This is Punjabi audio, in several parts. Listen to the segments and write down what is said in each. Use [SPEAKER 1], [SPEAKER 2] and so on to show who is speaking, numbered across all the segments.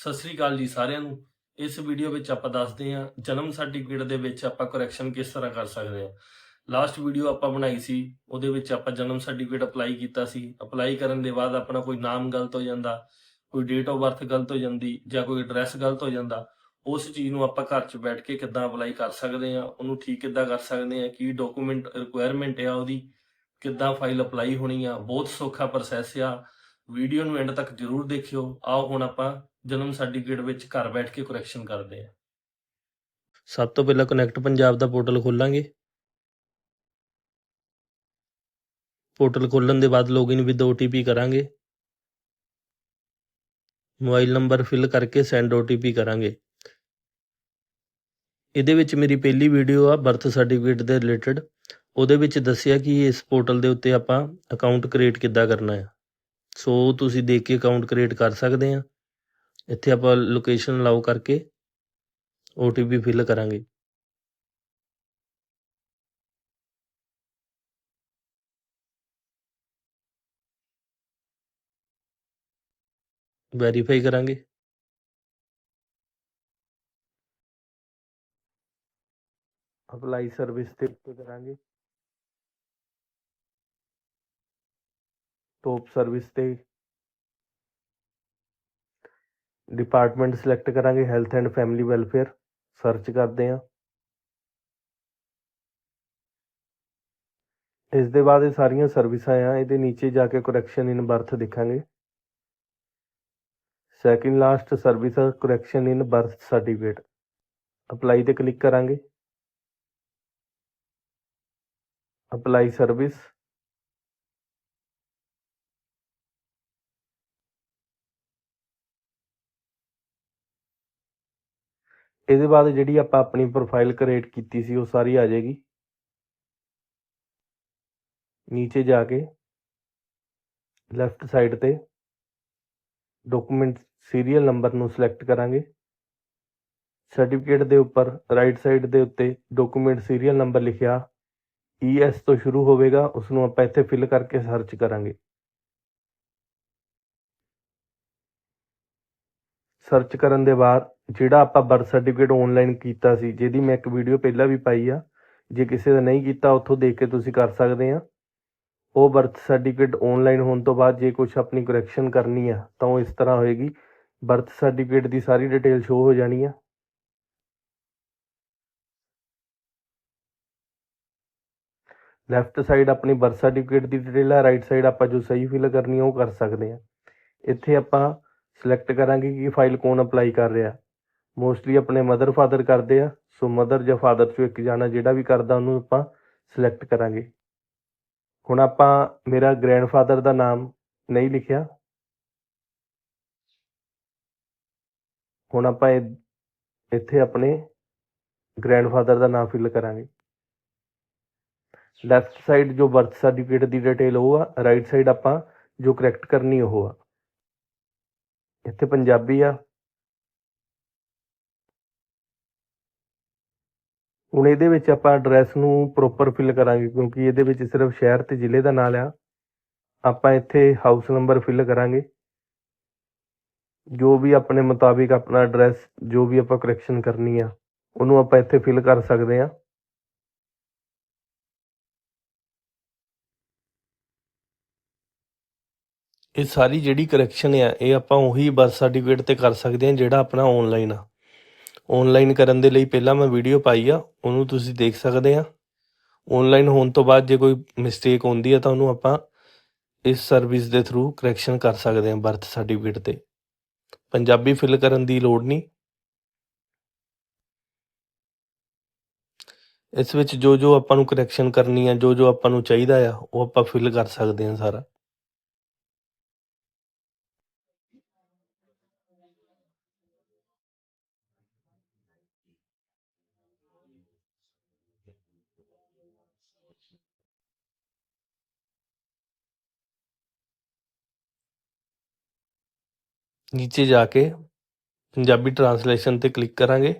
[SPEAKER 1] ਸਤਿ ਸ੍ਰੀ ਅਕਾਲ ਜੀ ਸਾਰਿਆਂ ਨੂੰ। ਇਸ ਵੀਡੀਓ ਵਿੱਚ ਆਪਾਂ ਦੱਸਦੇ ਹਾਂ ਜਨਮ ਸਰਟੀਫਿਕੇਟ ਦੇ ਵਿੱਚ ਆਪਾਂ ਕਰੈਕਸ਼ਨ ਕਿਸ ਤਰ੍ਹਾਂ ਕਰ ਸਕਦੇ ਹਾਂ। ਲਾਸਟ ਵੀਡੀਓ ਆਪਾਂ ਬਣਾਈ ਸੀ, ਉਹਦੇ ਵਿੱਚ ਆਪਾਂ ਜਨਮ ਸਰਟੀਫਿਕੇਟ ਅਪਲਾਈ ਕੀਤਾ ਸੀ। ਅਪਲਾਈ ਕਰਨ ਦੇ ਬਾਅਦ ਆਪਣਾ ਕੋਈ ਨਾਮ ਗਲਤ ਹੋ ਜਾਂਦਾ, ਕੋਈ ਡੇਟ ਆਫ ਬਰਥ ਗਲਤ ਹੋ ਜਾਂਦੀ ਜਾਂ ਕੋਈ ਐਡਰੈਸ ਗਲਤ ਹੋ ਜਾਂਦਾ, ਉਸ ਚੀਜ਼ ਨੂੰ ਆਪਾਂ ਘਰ 'ਚ ਬੈਠ ਕੇ ਕਿੱਦਾਂ ਅਪਲਾਈ ਕਰ ਸਕਦੇ ਹਾਂ, ਉਹਨੂੰ ਠੀਕ ਕਿੱਦਾਂ ਕਰ ਸਕਦੇ ਹਾਂ, ਕੀ ਡਾਕੂਮੈਂਟ ਰਿਕੁਆਇਰਮੈਂਟ ਆ ਉਹਦੀ, ਕਿੱਦਾਂ ਫਾਈਲ ਅਪਲਾਈ ਹੋਣੀ ਆ, ਬਹੁਤ ਸੌਖਾ ਪ੍ਰੋਸੈਸ ਆ। ਵੀਡੀਓ ਨੂੰ ਐਂਡ ਤੱਕ ਜਰੂਰ ਦੇਖਿਓ। ਆਓ ਹੁਣ ਆਪਾਂ ਜਨਮ ਸਰਟੀਫਿਕੇਟ ਵਿੱਚ ਘਰ ਬੈਠ ਕੇ ਕਰੈਕਸ਼ਨ ਕਰਦੇ ਆ। ਸਭ ਤੋਂ ਪਹਿਲਾਂ ਕਨੈਕਟ ਪੰਜਾਬ ਦਾ ਪੋਰਟਲ ਖੋਲਾਂਗੇ। ਪੋਰਟਲ ਖੋਲਣ ਦੇ ਬਾਅਦ ਲੌਗਇਨ ਵਿਦ OTP ਕਰਾਂਗੇ। ਮੋਬਾਈਲ ਨੰਬਰ ਫਿਲ ਕਰਕੇ ਸੈਂਡ OTP ਕਰਾਂਗੇ। ਇਹਦੇ ਵਿੱਚ ਮੇਰੀ ਪਹਿਲੀ ਵੀਡੀਓ ਆ ਬਰਥ ਸਰਟੀਫਿਕੇਟ ਦੇ ਰਿਲੇਟਡ ਉਹਦੇ ਵਿੱਚ ਦੱਸਿਆ ਕਿ ਇਸ ਪੋਰਟਲ ਦੇ ਉੱਤੇ ਆਪਾਂ ਅਕਾਊਂਟ ਕ੍ਰੀਏਟ ਕਿੱਦਾਂ ਕਰਨਾ ਹੈ ਸੋ ਤੁਸੀਂ ਦੇਖ ਕੇ ਅਕਾਊਂਟ ਕ੍ਰੀਏਟ ਕਰ ਸਕਦੇ ਆ। ਇੱਥੇ ਆਪਾਂ ਲੋਕੇਸ਼ਨ ਅਲਾਉ ਕਰਕੇ OTP ਫਿਲ ਕਰਾਂਗੇ ਵੈਰੀਫਾਈ ਕਰਾਂਗੇ ਅਪਲਾਈ ਸਰਵਿਸ ਤੇ ਉੱਤੇ ਕਰਾਂਗੇ ਟੌਪ ਸਰਵਿਸ ਤੇ ਡਿਪਾਰਟਮੈਂਟ ਸਿਲੈਕਟ ਕਰਾਂਗੇ health and family welfare search ਕਰਦੇ ਹਾਂ। ਇਸ ਦੇ ਬਾਅਦ ਇਹ ਸਾਰੀਆਂ ਸਰਵਿਸਾਂ ਆ, ਇਹਦੇ ਨੀਚੇ ਜਾ ਕੇ ਕਰੈਕਸ਼ਨ ਇਨ ਬਰਥ ਦੇਖਾਂਗੇ। Second last service correction in birth certificate apply ਤੇ ਕਲਿੱਕ ਕਰਾਂਗੇ। ਅਪਲਾਈ ਸਰਵਿਸ ਇਹਦੇ ਬਾਅਦ ਜਿਹੜੀ ਆਪਾਂ ਆਪਣੀ ਪ੍ਰੋਫਾਈਲ ਕ੍ਰੀਏਟ ਕੀਤੀ ਸੀ, ਉਹ ਸਾਰੀ ਆ ਜਾਏਗੀ। ਨੀਚੇ ਜਾ ਕੇ ਲੈਫਟ ਸਾਈਡ ਤੇ ਡਾਕੂਮੈਂਟ ਸੀਰੀਅਲ ਨੰਬਰ ਨੂੰ ਸਿਲੈਕਟ ਕਰਾਂਗੇ। ਸਰਟੀਫਿਕੇਟ ਦੇ ਉੱਪਰ ਰਾਈਟ ਸਾਈਡ ਦੇ ਉੱਤੇ ਡਾਕੂਮੈਂਟ ਸੀਰੀਅਲ ਨੰਬਰ ਲਿਖਿਆ। ES ਤੋਂ ਸ਼ੁਰੂ ਹੋਵੇਗਾ ਉਸ ਨੂੰ ਆਪਾਂ ਇੱਥੇ ਫਿਲ ਕਰਕੇ ਸਰਚ ਕਰਾਂਗੇ। ਸਰਚ ਕਰਨ ਦੇ ਬਾਅਦ ਜਿਹੜਾ ਆਪਾਂ ਬਰਥ ਸਰਟੀਫਿਕੇਟ ਆਨਲਾਈਨ ਕੀਤਾ ਸੀ, ਜਿਹਦੀ ਮੈਂ ਇੱਕ ਵੀਡੀਓ ਪਹਿਲਾਂ ਵੀ ਪਾਈ ਆ, ਜੇ ਕਿਸੇ ਦਾ ਨਹੀਂ ਕੀਤਾ, ਉੱਥੋਂ ਦੇਖ ਕੇ ਤੁਸੀਂ ਕਰ ਸਕਦੇ ਆ। ਉਹ ਬਰਥ ਸਰਟੀਫਿਕੇਟ ਆਨਲਾਈਨ ਹੋਣ ਤੋਂ ਬਾਅਦ ਜੇ ਕੁਝ ਆਪਣੀ ਕਰੈਕਸ਼ਨ ਕਰਨੀ ਆ, ਤਾਂ ਉਹ ਇਸ ਤਰ੍ਹਾਂ ਹੋਏਗੀ। ਬਰਥ ਸਰਟੀਫਿਕੇਟ ਦੀ ਸਾਰੀ ਡਿਟੇਲ ਸ਼ੋ ਹੋ ਜਾਣੀ ਆ। ਲੈਫਟ ਸਾਈਡ ਆਪਣੀ ਬਰਥ ਸਰਟੀਫਿਕੇਟ ਦੀ ਡਿਟੇਲ ਆ ਰਾਈਟ ਸਾਈਡ ਆਪਾਂ ਜੋ ਸਹੀ ਫਿਲ ਕਰਨੀ ਉਹ ਕਰ ਸਕਦੇ ਆ। ਇੱਥੇ ਆਪਾਂ ਸਿਲੈਕਟ ਕਰਾਂਗੇ ਕਿ ਫਾਈਲ ਕੌਣ ਅਪਲਾਈ ਕਰ ਰਿਹਾ। ਮੋਸਟਲੀ ਆਪਣੇ ਮਦਰ ਫਾਦਰ ਕਰਦੇ ਆ। ਸੋ ਮਦਰ ਜਾਂ ਫਾਦਰ ਚੋਂ ਇੱਕ ਜਾਣਾ ਜਿਹੜਾ ਵੀ ਕਰਦਾ, ਉਹਨੂੰ ਆਪਾਂ ਸਿਲੈਕਟ ਕਰਾਂਗੇ। ਹੁਣ ਆਪਾਂ ਮੇਰਾ ਗ੍ਰੈਂਡਫਾਦਰ ਦਾ ਨਾਮ ਨਹੀਂ ਲਿਖਿਆ। ਹੁਣ ਆਪਾਂ ਇਹ- ਇੱਥੇ ਆਪਣੇ ਗ੍ਰੈਂਡਫਾਦਰ ਦਾ ਨਾਮ ਫਿਲ ਕਰਾਂਗੇ। ਲੈਫਟ ਸਾਈਡ ਜੋ ਬਰਥ ਸਰਟੀਫਿਕੇਟ ਦੀ ਡਿਟੇਲ ਉਹ ਆ ਰਾਈਟ ਸਾਈਡ ਆਪਾਂ ਜੋ ਕਰੈਕਟ ਕਰਨੀ ਉਹ ਆ। ਇੱਥੇ ਪੰਜਾਬੀ ਆ। ਹੁਣ ਇਹਦੇ ਵਿੱਚ ਆਪਾਂ ਐਡਰੈਸ ਨੂੰ ਪ੍ਰੋਪਰ ਫਿਲ ਕਰਾਂਗੇ, ਕਿਉਂਕਿ ਇਹਦੇ ਵਿੱਚ ਸਿਰਫ ਸ਼ਹਿਰ ਤੇ ਜ਼ਿਲ੍ਹੇ ਦਾ ਨਾਮ ਆ। ਆਪਾਂ ਇੱਥੇ ਹਾਊਸ ਨੰਬਰ ਫਿਲ ਕਰਾਂਗੇ। ਜੋ ਵੀ ਆਪਣੇ ਮੁਤਾਬਿਕ ਆਪਣਾ ਐਡਰੈਸ ਜੋ ਵੀ ਆਪਾਂ ਕਰੈਕਸ਼ਨ ਕਰਨੀ ਆ, ਉਹਨੂੰ ਆਪਾਂ ਇੱਥੇ ਫਿਲ ਕਰ ਸਕਦੇ ਆ। ਇਹ ਸਾਰੀ ਜਿਹੜੀ ਕਰੈਕਸ਼ਨ ਆ, ਇਹ ਆਪਾਂ ਉਹੀ ਬਰਥ ਸਰਟੀਫਿਕੇਟ ਤੇ ਕਰ ਸਕਦੇ ਆ ਜਿਹੜਾ ਆਪਣਾ ਆਨਲਾਈਨ ਆ। ਆਨਲਾਈਨ ਕਰਨ ਦੇ ਲਈ ਪਹਿਲਾਂ ਮੈਂ ਵੀਡੀਓ ਪਾਈ ਆ, ਉਹਨੂੰ ਤੁਸੀਂ ਦੇਖ ਸਕਦੇ ਆ। ਆਨਲਾਈਨ ਹੋਣ ਤੋਂ ਬਾਅਦ ਜੇ ਕੋਈ ਮਿਸਟੇਕ ਹੁੰਦੀ ਆ ਤਾਂ ਉਹਨੂੰ ਆਪਾਂ ਇਸ ਸਰਵਿਸ ਦੇ ਥਰੂ ਕਰੈਕਸ਼ਨ ਕਰ ਸਕਦੇ ਆ ਬਰਥ ਸਰਟੀਫਿਕੇਟ ਤੇ। ਪੰਜਾਬੀ ਫਿਲ ਕਰਨ ਦੀ ਲੋੜ ਨਹੀਂ। ਇਸ ਵਿੱਚ ਜੋ ਜੋ ਆਪਾਂ ਨੂੰ ਕਰੈਕਸ਼ਨ ਕਰਨੀ ਆ ਜੋ ਜੋ ਆਪਾਂ ਨੂੰ ਚਾਹੀਦਾ ਆ, ਉਹ ਆਪਾਂ ਫਿਲ ਕਰ ਸਕਦੇ ਆ ਸਾਰਾ। ਨੀਚੇ ਜਾ ਕੇ ਪੰਜਾਬੀ ਟਰਾਂਸਲੇਸ਼ਨ ਤੇ ਕਲਿੱਕ ਕਰਾਂਗੇ।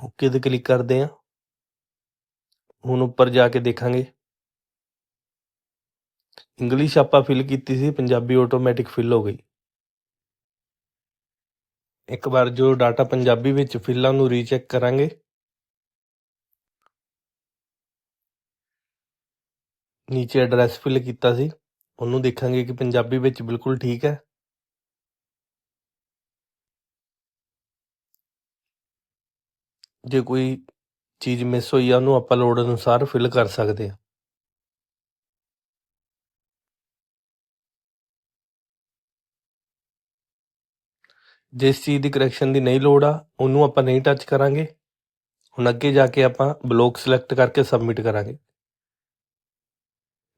[SPEAKER 1] ਓਕੇ ਤੇ ਕਲਿੱਕ ਕਰਦੇ ਹਾਂ। ਹੁਣ ਉੱਪਰ ਜਾ ਕੇ ਦੇਖਾਂਗੇ। ਇੰਗਲਿਸ਼ ਆਪਾਂ ਫਿਲ ਕੀਤੀ ਸੀ, ਪੰਜਾਬੀ ਆਟੋਮੈਟਿਕ ਫਿਲ ਹੋ ਗਈ। ਇੱਕ ਵਾਰ ਜੋ ਡਾਟਾ ਪੰਜਾਬੀ ਵਿੱਚ ਫਿਲਾਂ ਨੂੰ ਰੀਚੈਕ ਕਰਾਂਗੇ। ਨੀਚੇ ਐਡਰੈਸ ਫਿਲ ਕੀਤਾ ਸੀ। ਉਹਨੂੰ ਦੇਖਾਂਗੇ ਕਿ ਪੰਜਾਬੀ ਵਿੱਚ ਬਿਲਕੁਲ ਠੀਕ ਹੈ। ਜੇ ਕੋਈ ਚੀਜ਼ ਮਿਸ ਹੋਈ ਆ, ਉਹਨੂੰ ਆਪਾਂ ਲੋੜ ਅਨੁਸਾਰ ਫਿਲ ਕਰ ਸਕਦੇ ਹਾਂ ਜਿਸ ਚੀਜ਼ ਦੀ ਕਰੈਕਸ਼ਨ ਦੀ ਨਹੀਂ ਲੋੜ ਆ, ਉਹਨੂੰ ਆਪਾਂ ਨਹੀਂ ਟੱਚ ਕਰਾਂਗੇ। ਹੁਣ ਅੱਗੇ ਜਾ ਕੇ ਆਪਾਂ ਬਲੌਕ ਸਿਲੈਕਟ ਕਰਕੇ ਸਬਮਿਟ ਕਰਾਂਗੇ।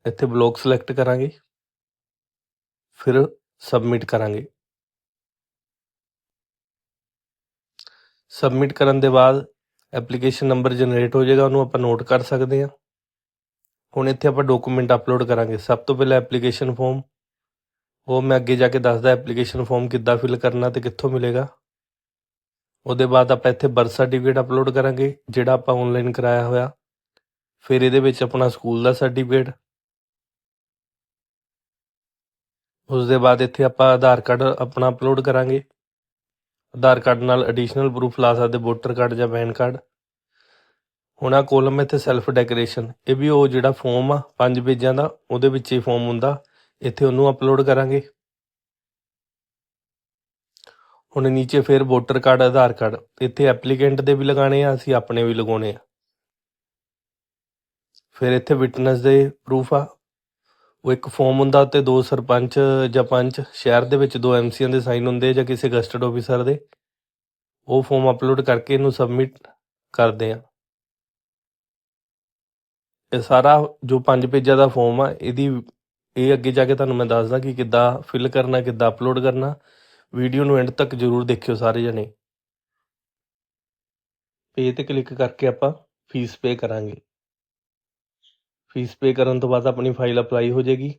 [SPEAKER 1] ਇੱਥੇ ਬਲੌਕ ਸਿਲੈਕਟ ਕਰਾਂਗੇ। ਫਿਰ ਸਬਮਿਟ ਕਰਾਂਗੇ। ਸਬਮਿਟ ਕਰਨ ਦੇ ਬਾਅਦ ਐਪਲੀਕੇਸ਼ਨ ਨੰਬਰ ਜਨਰੇਟ ਹੋ ਜਾਏਗਾ, ਉਹਨੂੰ ਆਪਾਂ ਨੋਟ ਕਰ ਸਕਦੇ ਹਾਂ। ਹੁਣ ਇੱਥੇ ਆਪਾਂ ਡਾਕੂਮੈਂਟ ਅਪਲੋਡ ਕਰਾਂਗੇ। ਸਭ ਤੋਂ ਪਹਿਲਾਂ ਐਪਲੀਕੇਸ਼ਨ ਫਾਰਮ ਉਹ ਮੈਂ ਅੱਗੇ ਜਾ ਕੇ ਦੱਸਦਾ ਐਪਲੀਕੇਸ਼ਨ ਫਾਰਮ ਕਿੱਦਾਂ ਫਿਲ ਕਰਨਾ ਤੇ ਕਿੱਥੋਂ ਮਿਲੇਗਾ। ਉਹਦੇ ਬਾਅਦ ਆਪਾਂ ਇੱਥੇ ਬਰਥ ਸਰਟੀਫਿਕੇਟ ਅਪਲੋਡ ਕਰਾਂਗੇ, ਜਿਹੜਾ ਆਪਾਂ ਆਨਲਾਈਨ ਕਰਾਇਆ ਹੋਇਆ। ਫਿਰ ਇਹਦੇ ਵਿੱਚ ਆਪਣਾ ਸਕੂਲ ਦਾ ਸਰਟੀਫਿਕੇਟ ਉਸ ਦੇ ਬਾਅਦ ਇੱਥੇ ਆਪਾਂ ਆਧਾਰ ਕਾਰਡ ਆਪਣਾ ਅਪਲੋਡ ਕਰਾਂਗੇ। ਆਧਾਰ ਕਾਰਡ ਨਾਲ ਐਡੀਸ਼ਨਲ ਪ੍ਰੂਫ ਲਾ ਸਕਦੇ ਵੋਟਰ ਕਾਰਡ ਜਾਂ ਪੈਨ ਕਾਰਡ ਹੁਣ ਆ ਕੋਲਮ ਇੱਥੇ ਸੈਲਫ ਡੈਕੋਰੇਸ਼ਨ ਇਹ ਵੀ ਉਹ ਜਿਹੜਾ ਫਾਰਮ ਆ, ਪੰਜ ਪੇਜਾਂ ਦਾ, ਉਹਦੇ ਵਿੱਚ ਹੀ ਫਾਰਮ ਹੁੰਦਾ। ਇੱਥੇ ਉਹਨੂੰ ਅਪਲੋਡ ਕਰਾਂਗੇ। ਹੁਣ ਨੀਚੇ ਫਿਰ ਵੋਟਰ ਕਾਰਡ ਆਧਾਰ ਕਾਰਡ ਇੱਥੇ ਐਪਲੀਕੈਂਟ ਦੇ ਵੀ ਲਗਾਣੇ ਆ, ਅਸੀਂ ਆਪਣੇ ਵੀ ਲਗਾਉਣੇ ਆ। ਫਿਰ ਇੱਥੇ ਵਿਟਨੈਸ ਦੇ ਪ੍ਰੂਫ ਆ। ਉਹ ਇੱਕ ਫਾਰਮ ਹੁੰਦਾ ਤੇ ਦੋ ਸਰਪੰਚ ਜਾਂ ਪੰਚ, ਸ਼ਹਿਰ ਦੇ ਵਿੱਚ ਦੋ ਐਮਸੀਆਂ ਦੇ ਸਾਈਨ ਹੁੰਦੇ ਜਾਂ ਕਿਸੇ ਗਸਟਡ ਆਫੀਸਰ ਦੇ। ਉਹ ਫਾਰਮ ਅਪਲੋਡ ਕਰਕੇ ਇਹਨੂੰ ਸਬਮਿਟ ਕਰਦੇ ਆ। ਇਹ ਸਾਰਾ ਜੋ ਪੰਜ ਪੇਜਾਂ ਦਾ ਫਾਰਮ ਆ, ਇਹਦੀ ਇਹ ਅੱਗੇ ਜਾ ਕੇ ਤੁਹਾਨੂੰ ਮੈਂ ਦੱਸਦਾ ਕਿ ਕਿੱਦਾਂ ਫਿਲ ਕਰਨਾ, ਕਿੱਦਾਂ ਅਪਲੋਡ ਕਰਨਾ। ਵੀਡੀਓ ਨੂੰ ਐਂਡ ਤੱਕ ਜਰੂਰ ਦੇਖਿਓ ਸਾਰੇ ਜਣੇ। ਪੇ ਤੇ ਕਲਿੱਕ ਕਰਕੇ ਆਪਾਂ ਫੀਸ ਪੇ ਕਰਾਂਗੇ। ਫੀਸ ਪੇ ਕਰਨ ਤੋਂ ਬਾਅਦ ਆਪਣੀ ਫਾਈਲ ਅਪਲਾਈ ਹੋ ਜਾਏਗੀ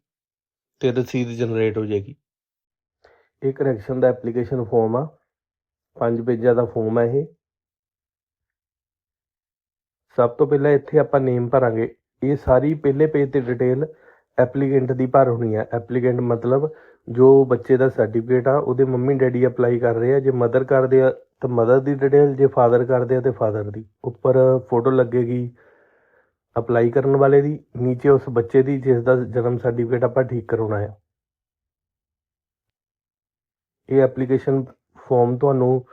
[SPEAKER 1] ਤੇ ਰਸੀਦ ਜਨਰੇਟ ਹੋ ਜਾਏਗੀ। ਇਹ ਕਰੈਕਸ਼ਨ ਦਾ ਐਪਲੀਕੇਸ਼ਨ ਫਾਰਮ ਆ। ਪੰਜ ਪੇਜਾਂ ਦਾ ਫਾਰਮ ਹੈ ਇਹ। ਸਭ ਤੋਂ ਪਹਿਲਾਂ ਇੱਥੇ ਆਪਾਂ ਨੇਮ ਭਰਾਂਗੇ। ਇਹ ਸਾਰੀ ਪਹਿਲੇ ਪੇਜ ਤੇ ਡਿਟੇਲ ਐਪਲੀਕੈਂਟ ਦੀ ਭਰ ਹੋਣੀ ਹੈ ਐਪਲੀਕੈਂਟ ਮਤਲਬ ਜੋ ਬੱਚੇ ਦਾ ਸਰਟੀਫਿਕੇਟ ਆ, ਉਹਦੇ ਮੰਮੀ ਡੈਡੀ ਅਪਲਾਈ ਕਰ ਰਹੇ ਆ। ਜੇ ਮਦਰ ਕਰਦੇ ਆ ਤਾਂ ਮਦਰ ਦੀ ਡਿਟੇਲ ਜੇ ਫਾਦਰ ਕਰਦੇ ਆ ਤੇ ਫਾਦਰ ਦੀ। ਉੱਪਰ ਫੋਟੋ ਲੱਗੇਗੀ। ਅਪਲਾਈ ਕਰਨ ਵਾਲੇ ਦੀ, ਨੀਚੇ ਉਸ ਬੱਚੇ ਦੀ ਜਿਸ ਦਾ ਜਨਮ ਸਰਟੀਫਿਕੇਟ ਆਪਾਂ ਠੀਕ ਕਰਾਉਣਾ ਹੈ। ਇਹ ਐਪਲੀਕੇਸ਼ਨ ਫਾਰਮ ਤੁਹਾਨੂੰ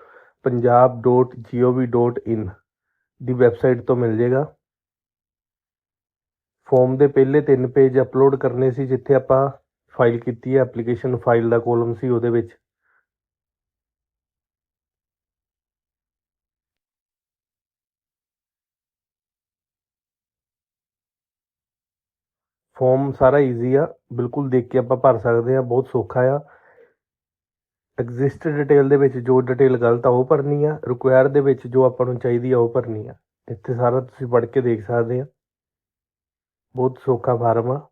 [SPEAKER 1] punjab.gov.in ਦੀ ਵੈਬਸਾਈਟ ਤੋਂ ਮਿਲ ਜਾਏਗਾ। ਫਾਰਮ ਦੇ ਪਹਿਲੇ ਤਿੰਨ ਪੇਜ ਅਪਲੋਡ ਕਰਨੇ ਸੀ, ਜਿੱਥੇ ਆਪਾਂ ਫਾਈਲ ਕੀਤੀ ਹੈ ਐਪਲੀਕੇਸ਼ਨ ਫਾਈਲ ਦਾ ਕੋਲਮ ਸੀ ਉਹਦੇ ਵਿੱਚ। ਫੋਮ ਸਾਰਾ ਈਜ਼ੀ ਆ। ਬਿਲਕੁਲ ਦੇਖ ਕੇ ਆਪਾਂ ਭਰ ਸਕਦੇ ਆ ਬਹੁਤ ਸੌਖਾ ਆ। ਐਗਜ਼ਿਸਟ ਡਿਟੇਲ ਦੇ ਵਿੱਚ ਜੋ ਡਿਟੇਲ ਗਲਤ ਆ, ਉਹ ਭਰਨੀ ਆ। ਰਿਕੁਆਇਰ ਦੇ ਵਿੱਚ ਜੋ ਆਪਾਂ ਨੂੰ ਚਾਹੀਦੀ ਆ, ਉਹ ਭਰਨੀ ਆ। ਇੱਥੇ ਸਾਰਾ ਤੁਸੀਂ ਪੜ੍ਹ ਕੇ ਦੇਖ ਸਕਦੇ ਆ। ਬਹੁਤ ਸੌਖਾ ਫਾਰਮ ਆ।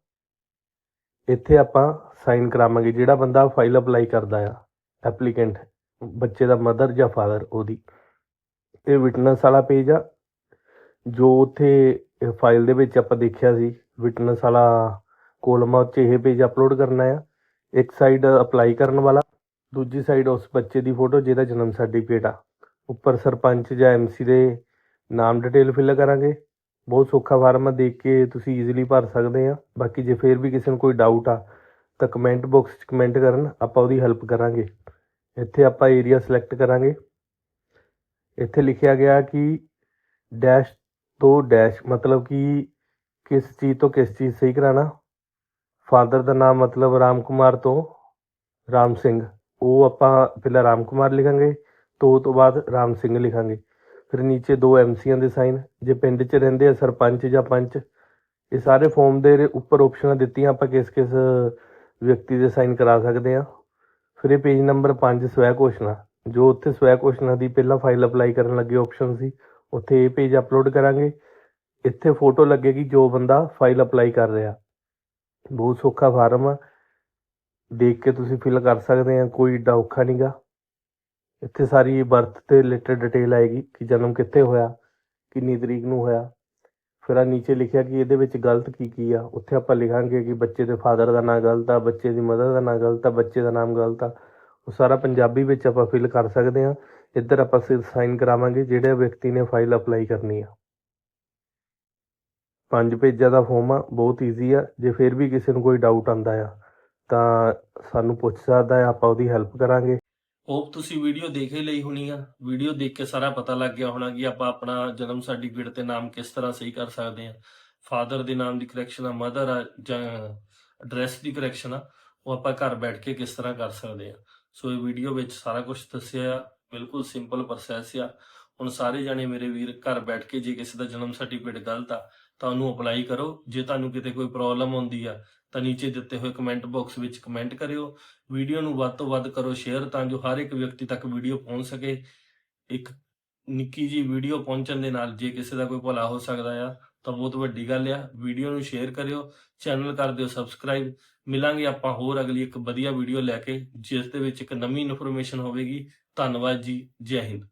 [SPEAKER 1] ਇੱਥੇ ਆਪਾਂ ਸਾਈਨ ਕਰਾਵਾਂਗੇ। ਜਿਹੜਾ ਬੰਦਾ ਫਾਈਲ ਅਪਲਾਈ ਕਰਦਾ ਆ ਐਪਲੀਕੈਂਟ ਬੱਚੇ ਦਾ ਮਦਰ ਜਾਂ ਫਾਦਰ ਉਹਦੀ। ਇਹ ਵਿਟਨੈਸ ਵਾਲਾ ਪੇਜ ਆ। ਜੋ ਉੱਥੇ ਫਾਈਲ ਦੇ ਵਿੱਚ ਆਪਾਂ ਦੇਖਿਆ ਸੀ ਵਿਟਨੈਸ ਵਾਲਾ ਕੋਲਮ ਆ, ਉੱਚ ਇਹ ਪੇਜ ਅਪਲੋਡ ਕਰਨਾ ਆ। ਇੱਕ ਸਾਈਡ ਅਪਲਾਈ ਕਰਨ ਵਾਲਾ, ਦੂਜੀ ਸਾਈਡ ਉਸ ਬੱਚੇ ਦੀ ਫੋਟੋ ਜਿਹਦਾ ਜਨਮ ਸਰਟੀਫਿਕੇਟ ਆ। ਉੱਪਰ ਸਰਪੰਚ ਜਾਂ ਐਮਸੀ ਦੇ ਨਾਮ ਡਿਟੇਲ ਫਿਲ ਕਰਾਂਗੇ। ਬਹੁਤ ਸੌਖਾ ਫਾਰਮ ਦੇਖ ਕੇ ਤੁਸੀਂ ਈਜ਼ੀਲੀ ਭਰ ਸਕਦੇ ਆ। ਬਾਕੀ ਜੇ ਫੇਰ ਵੀ ਕਿਸੇ ਨੂੰ ਕੋਈ ਡਾਊਟ ਆ, ਤਾਂ ਕਮੈਂਟ ਬਾਕਸ 'ਚ ਕਮੈਂਟ ਕਰਨ, ਆਪਾਂ ਉਹਦੀ ਹੈਲਪ ਕਰਾਂਗੇ। ਇੱਥੇ ਆਪਾਂ ਏਰੀਆ ਸਿਲੈਕਟ ਕਰਾਂਗੇ। ਇੱਥੇ ਲਿਖਿਆ ਗਿਆ ਕਿ ਡੈਸ਼ ਤੋਂ ਡੈਸ਼ ਮਤਲਬ ਕਿ ਕਿਸ ਚੀਜ਼ ਤੋਂ ਕਿਸ ਚੀਜ਼ ਸਹੀ ਕਰਾਣਾ? ਫਾਦਰ ਦਾ ਨਾਮ ਮਤਲਬ ਰਾਮ ਕੁਮਾਰ ਤੋਂ ਰਾਮ ਸਿੰਘ। ਉਹ ਆਪਾਂ ਪਹਿਲਾਂ ਰਾਮ ਕੁਮਾਰ ਲਿਖਾਂਗੇ, ਤੋਂ ਤੋਂ ਬਾਅਦ ਰਾਮ ਸਿੰਘ ਲਿਖਾਂਗੇ। ਫਿਰ ਨੀਚੇ ਦੋ ਐਮਸੀਆਂ ਦੇ ਸਾਈਨ ਜੇ ਪਿੰਡ 'ਚ ਰਹਿੰਦੇ ਆ, ਸਰਪੰਚ ਜਾਂ ਪੰਚ, ਇਹ ਸਾਰੇ ਫਾਰਮ ਦੇ ਉੱਪਰ ਆਪਸ਼ਨਾਂ ਦਿੱਤੀਆਂ, ਆਪਾਂ ਕਿਸ ਕਿਸ ਵਿਅਕਤੀ ਦੇ ਸਾਈਨ ਕਰਾ ਸਕਦੇ ਆ। ਫਿਰ ਇਹ ਪੇਜ ਨੰਬਰ 5 ਸਵੈ ਘੋਸ਼ਣਾ, ਜੋ ਉੱਥੇ ਸਵੈ ਘੋਸ਼ਣਾ ਦੀ ਪਹਿਲਾਂ ਫਾਈਲ ਅਪਲਾਈ ਕਰਨ ਲੱਗੇ ਆਪਸ਼ਨ ਸੀ ਉੱਥੇ ਇਹ ਪੇਜ ਅਪਲੋਡ ਕਰਾਂਗੇ। ਇੱਥੇ ਫੋਟੋ ਲੱਗੇਗੀ ਜੋ ਬੰਦਾ ਫਾਈਲ ਅਪਲਾਈ ਕਰ ਰਿਹਾ। ਬਹੁਤ ਸੌਖਾ ਫਾਰਮ ਆ। ਦੇਖ ਕੇ ਤੁਸੀਂ ਫਿਲ ਕਰ ਸਕਦੇ ਆ, ਕੋਈ ਏਡਾ ਔਖਾ ਨਹੀਂਗਾ ਇੱਥੇ ਸਾਰੀ ਬਰਥ ਤੇ ਰਿਲੇਟਡ ਡਿਟੇਲ ਆਏਗੀ ਕਿ ਜਨਮ ਕਿੱਥੇ ਹੋਇਆ, ਕਿੰਨੀ ਤਰੀਕ ਨੂੰ ਹੋਇਆ।
[SPEAKER 2] ਫਿਰ ਆ ਨੀਚੇ ਲਿਖਿਆ ਕਿ ਇਹਦੇ ਵਿੱਚ ਗਲਤ ਕੀ ਕੀ ਆ। ਉੱਥੇ ਆਪਾਂ ਲਿਖਾਂਗੇ ਕਿ ਬੱਚੇ ਦੇ ਫਾਦਰ ਦਾ ਨਾਂ ਗਲਤ ਆ, ਬੱਚੇ ਦੀ ਮਦਰ ਦਾ ਨਾਂ ਗਲਤ ਆ, ਬੱਚੇ ਦਾ ਨਾਮ ਗਲਤ ਆ। ਉਹ ਸਾਰਾ ਪੰਜਾਬੀ ਵਿੱਚ ਆਪਾਂ ਫਿਲ ਕਰ ਸਕਦੇ ਹਾਂ। ਇੱਧਰ ਆਪਾਂ ਸਿਰ ਸਾਈਨ ਕਰਾਵਾਂਗੇ, ਜਿਹੜੇ ਵਿਅਕਤੀ ਨੇ ਫਾਈਲ ਅਪਲਾਈ ਕਰਨੀ ਆ। ਪੰਜ ਪੇਜਾਂ ਦਾ ਫਾਰਮ ਆ, ਬਹੁਤ ਈਜ਼ੀ ਆ। ਜੇ ਫਿਰ ਵੀ ਕਿਸੇ ਨੂੰ ਕੋਈ ਡਾਊਟ ਆਂਦਾ ਆ, ਤਾਂ ਸਾਨੂੰ ਪੁੱਛ ਸਕਦਾ ਆ, ਆਪਾਂ ਉਹਦੀ ਹੈਲਪ ਕਰਾਂਗੇ।
[SPEAKER 1] ਹੋਪ ਤੁਸੀਂ ਵੀਡੀਓ ਦੇਖ ਹੀ ਲਈ ਹੋਣੀ ਆ। ਵੀਡੀਓ ਦੇਖ ਕੇ ਸਾਰਾ ਪਤਾ ਲੱਗ ਗਿਆ ਹੋਣਾ ਕਿ ਆਪਾਂ ਆਪਣਾ ਜਨਮ ਸਰਟੀਫਿਕੇਟ ਤੇ ਨਾਮ ਕਿਸ ਤਰ੍ਹਾਂ ਸਹੀ ਕਰ ਸਕਦੇ ਆ। ਫਾਦਰ ਦੇ ਨਾਮ ਦੀ ਕਰੈਕਸ਼ਨ ਆ ਮਦਰ ਆ, ਜਾਂ ਐਡਰੈਸ ਦੀ ਕਰੈਕਸ਼ਨ ਆ, ਉਹ ਆਪਾਂ ਘਰ ਬੈਠ ਕੇ ਕਿਸ ਤਰ੍ਹਾਂ ਕਰ ਸਕਦੇ ਆ। ਸੋ ਇਹ ਵੀਡੀਓ ਵਿੱਚ ਸਾਰਾ ਕੁਝ ਦੱਸਿਆ ਆ, ਬਿਲਕੁਲ ਸਿੰਪਲ ਪ੍ਰੋਸੈਸ ਆ। ਹੁਣ ਸਾਰੇ ਜਾਣੇ ਮੇਰੇ ਵੀਰ ਘਰ ਬੈਠ ਕੇ ਜੇ ਕਿਸੇ ਦਾ ਜਨਮ ਸਰਟੀਫਿਕੇਟ ਗਲਤ ਆ, ਤਾਂ ਉਹਨੂੰ ਅਪਲਾਈ ਕਰੋ। ਜੇ ਤੁਹਾਨੂੰ ਕਿਤੇ ਕੋਈ ਪ੍ਰੋਬਲਮ ਆਉਂਦੀ ਆ, ਤਾਂ ਨੀਚੇ ਦਿੱਤੇ ਹੋਏ ਕਮੈਂਟ ਬਾਕਸ ਵਿੱਚ ਕਮੈਂਟ ਕਰਿਓ। ਵੀਡੀਓ ਨੂੰ ਵੱਧ ਤੋਂ ਵੱਧ ਕਰੋ ਸ਼ੇਅਰ ਤਾਂ ਜੋ ਹਰ ਇੱਕ ਵਿਅਕਤੀ ਤੱਕ ਵੀਡੀਓ ਪਹੁੰਚ ਸਕੇ। ਇੱਕ ਨਿੱਕੀ ਜੀ ਵੀਡੀਓ ਪਹੁੰਚਣ ਦੇ ਨਾਲ ਜੇ ਕਿਸੇ ਦਾ ਕੋਈ ਭਲਾ ਹੋ ਸਕਦਾ ਆ ਤਾਂ ਬਹੁਤ ਵੱਡੀ ਗੱਲ ਆ। ਵੀਡੀਓ ਨੂੰ ਸ਼ੇਅਰ ਕਰਿਓ ਚੈਨਲ ਕਰ ਦਿਓ ਸਬਸਕ੍ਰਾਈਬ ਮਿਲਾਂਗੇ ਆਪਾਂ ਹੋਰ ਅਗਲੀ ਇੱਕ ਵਧੀਆ ਵੀਡੀਓ ਲੈ ਕੇ, ਜਿਸ ਦੇ ਵਿੱਚ ਇੱਕ ਨਵੀਂ ਇਨਫੋਰਮੇਸ਼ਨ ਹੋਵੇਗੀ। ਧੰਨਵਾਦ ਜੀ, ਜੈ ਹਿੰਦ।